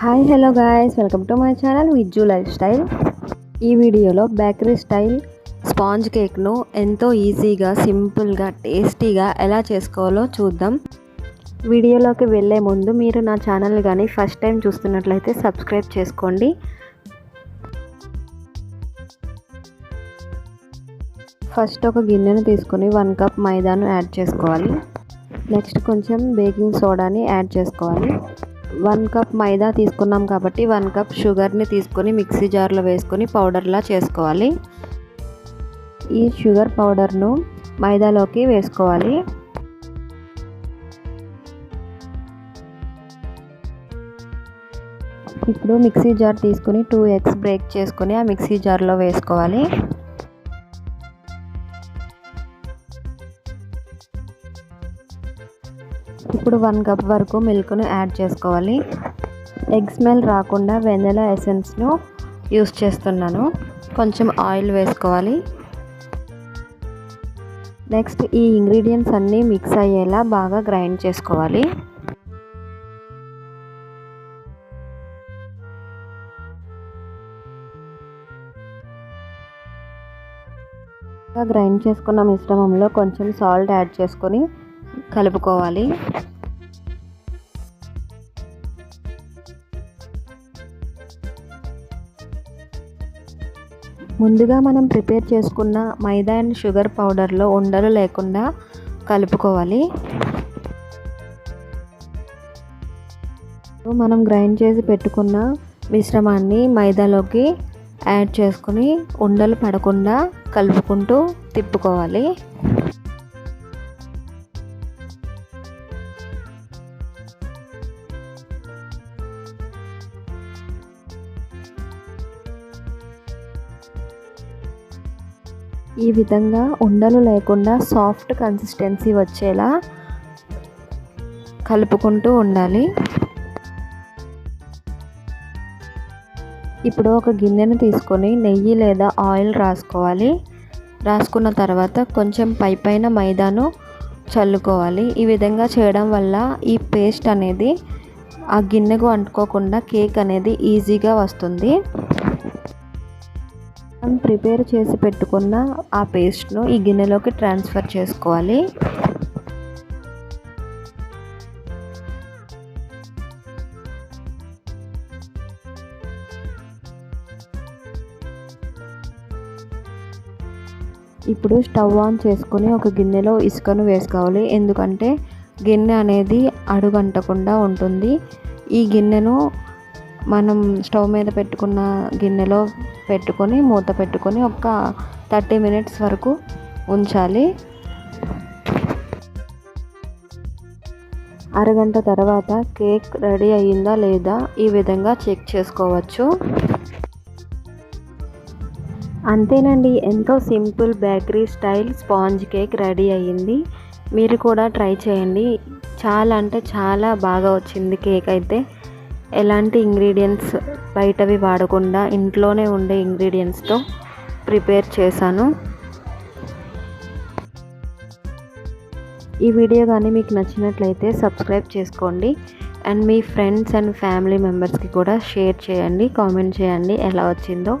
Hi hello guys welcome to my channel Vijju lifestyle ఈ వీడియోలో bakery style sponge కేక్ను ఎంతో ఈజీగా సింపుల్గా టేస్టీగా ఎలా చేసుకోవాలో చూద్దాం. వీడియోలోకి వెళ్ళే ముందు మీరు నా ఛానల్ కానీ ఫస్ట్ టైం చూస్తున్నట్లయితే సబ్స్క్రైబ్ చేసుకోండి. ఫస్ట్ ఒక గిన్నెను తీసుకొని వన్ కప్ మైదాను యాడ్ చేసుకోవాలి. నెక్స్ట్ కొంచెం బేకింగ్ సోడాని యాడ్ చేసుకోవాలి. వన్ కప్ మైదా తీసుకున్నాం కాబట్టి వన్ కప్ షుగర్ని తీసుకొని మిక్సీ జార్లో వేసుకొని పౌడర్లా చేసుకోవాలి. ఈ షుగర్ పౌడర్ను మైదాలోకి వేసుకోవాలి. ఇప్పుడు మిక్సీ జార్ తీసుకొని టూ ఎగ్స్ బ్రేక్ చేసుకొని ఆ మిక్సీ జార్లో వేసుకోవాలి. ఇప్పుడు వన్ కప్ వరకు మిల్క్ను యాడ్ చేసుకోవాలి. ఎగ్ స్మెల్ రాకుండా వెన్నెల ఎసెన్స్ను యూస్ చేస్తున్నాను. కొంచెం ఆయిల్ వేసుకోవాలి. నెక్స్ట్ ఈ ఇంగ్రీడియంట్స్ అన్నీ మిక్స్ అయ్యేలా బాగా గ్రైండ్ చేసుకోవాలి. గ్రైండ్ చేసుకున్న మిశ్రమంలో కొంచెం సాల్ట్ యాడ్ చేసుకొని కలుపుకోవాలి. ముందుగా మనం ప్రిపేర్ చేసుకున్న మైదా అండ్ షుగర్ పౌడర్లో ఉండలు లేకుండా కలుపుకోవాలి. మనం గ్రైండ్ చేసి పెట్టుకున్న మిశ్రమాన్ని మైదాలోకి యాడ్ చేసుకుని ఉండలు పడకుండా కలుపుకుంటూ తిప్పుకోవాలి. ఈ విధంగా ఉండలు లేకుండా సాఫ్ట్ కన్సిస్టెన్సీ వచ్చేలా కలుపుకుంటూ ఉండాలి. ఇప్పుడు ఒక గిన్నెను తీసుకొని నెయ్యి లేదా ఆయిల్ రాసుకోవాలి. రాసుకున్న తర్వాత కొంచెం పై పైన మైదాను చల్లుకోవాలి. ఈ విధంగా చేయడం వల్ల ఈ పేస్ట్ అనేది ఆ గిన్నెకు అంటుకోకుండా కేక్ అనేది ఈజీగా వస్తుంది. మనం ప్రిపేర్ చేసి పెట్టుకున్న ఆ పేస్ట్ను ఈ గిన్నెలోకి ట్రాన్స్ఫర్ చేసుకోవాలి. ఇప్పుడు స్టవ్ ఆన్ చేసుకొని ఒక గిన్నెలో ఇసుకను వేసుకోవాలి. ఎందుకంటే గిన్నె అనేది అడుగంటకుండా ఉంటుంది. ఈ గిన్నెను మనం స్టవ్ మీద పెట్టుకున్న గిన్నెలో పెట్టుకొని మూత పెట్టుకొని ఒక థర్టీ మినిట్స్ వరకు ఉంచాలి. అరగంట తర్వాత కేక్ రెడీ అయ్యిందా లేదా ఈ విధంగా చెక్ చేసుకోవచ్చు. అంతేనండి ఎంతో simple bakery style sponge cake ready అయ్యింది. మీరు కూడా ట్రై చేయండి. చాలా అంటే చాలా బాగా వచ్చింది కేక్ అయితే. ఎలాంటి ఇంగ్రీడియంట్స్ బయటవి వాడకుండా ఇంట్లోనే ఉండే ఇంగ్రీడియంట్స్తో ప్రిపేర్ చేశాను. ఈ వీడియో కానీ మీకు నచ్చినట్లయితే సబ్స్క్రైబ్ చేసుకోండి. అండ్ మీ ఫ్రెండ్స్ అండ్ ఫ్యామిలీ మెంబర్స్కి కూడా షేర్ చేయండి కామెంట్ చేయండి ఎలా వచ్చిందో.